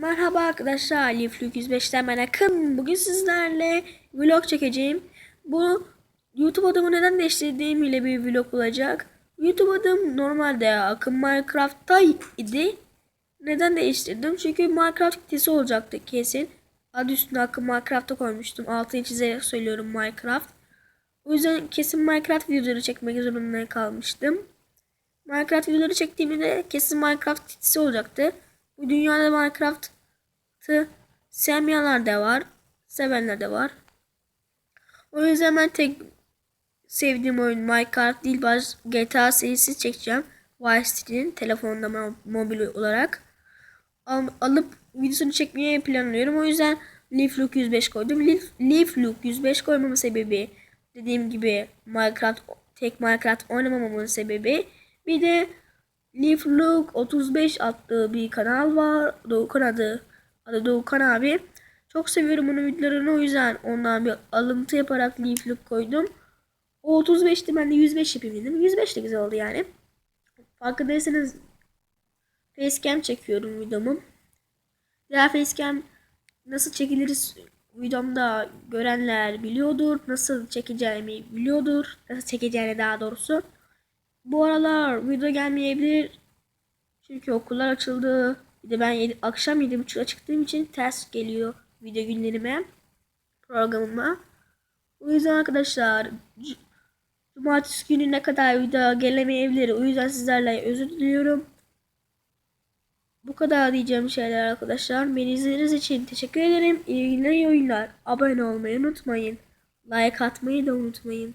Merhaba arkadaşlar, Liflük 105'ten ben Akın. Bugün sizlerle vlog çekeceğim. Bu YouTube adımı neden değiştirdiğim ile bir vlog olacak. YouTube adım normalde Akın Minecraft'ta idi. Neden değiştirdim? Çünkü Minecraft kitlesi olacaktı kesin. Adı üstüne Akın Minecraft'ta koymuştum. Altını çizerek söylüyorum Minecraft. O yüzden kesin Minecraft videoları çekmek zorunda kalmıştım. Minecraft videoları çektiğimde kesin Minecraft kitlesi olacaktı. Bu dünyada Minecraft'ı sevmeyenler de var. Sevenler de var. O yüzden ben tek sevdiğim oyun Minecraft değil bazı GTA serisi çekeceğim. Vice City'nin telefonda mo- mobil olarak. Al- alıp videosunu çekmeye planlıyorum. O yüzden Leaf Look 105 koydum. Leaf, Leaf Look 105 koymamın sebebi dediğim gibi Minecraft tek Minecraft oynamamamın sebebi bir de Leaf Look 35 adlı bir kanal var. Doğukan adı. Adı Doğukan abi. Çok seviyorum onun videolarını o yüzden ondan bir alıntı yaparak Leaf Look koydum. O 35'ti ben de 105 yapayım dedim. 105 de güzel oldu yani. Farkındaysanız facecam çekiyorum videomu. Diğer facecam nasıl çekiliriz videomda görenler biliyordur. Nasıl çekeceğimi biliyordur. Nasıl çekeceğini daha doğrusu. Bu aralar video gelmeyebilir. Çünkü okullar açıldı. Bir de ben yedi, akşam 7.30'a çıktığım için ters geliyor video günlerime. Programıma. O yüzden arkadaşlar Cumartesi gününe kadar video gelemeyebilir. O yüzden sizlerle özür diliyorum. Bu kadar diyeceğim şeyler arkadaşlar. Beni izlediğiniz için teşekkür ederim. İyi günler, iyi oyunlar. Abone olmayı unutmayın. Like atmayı da unutmayın.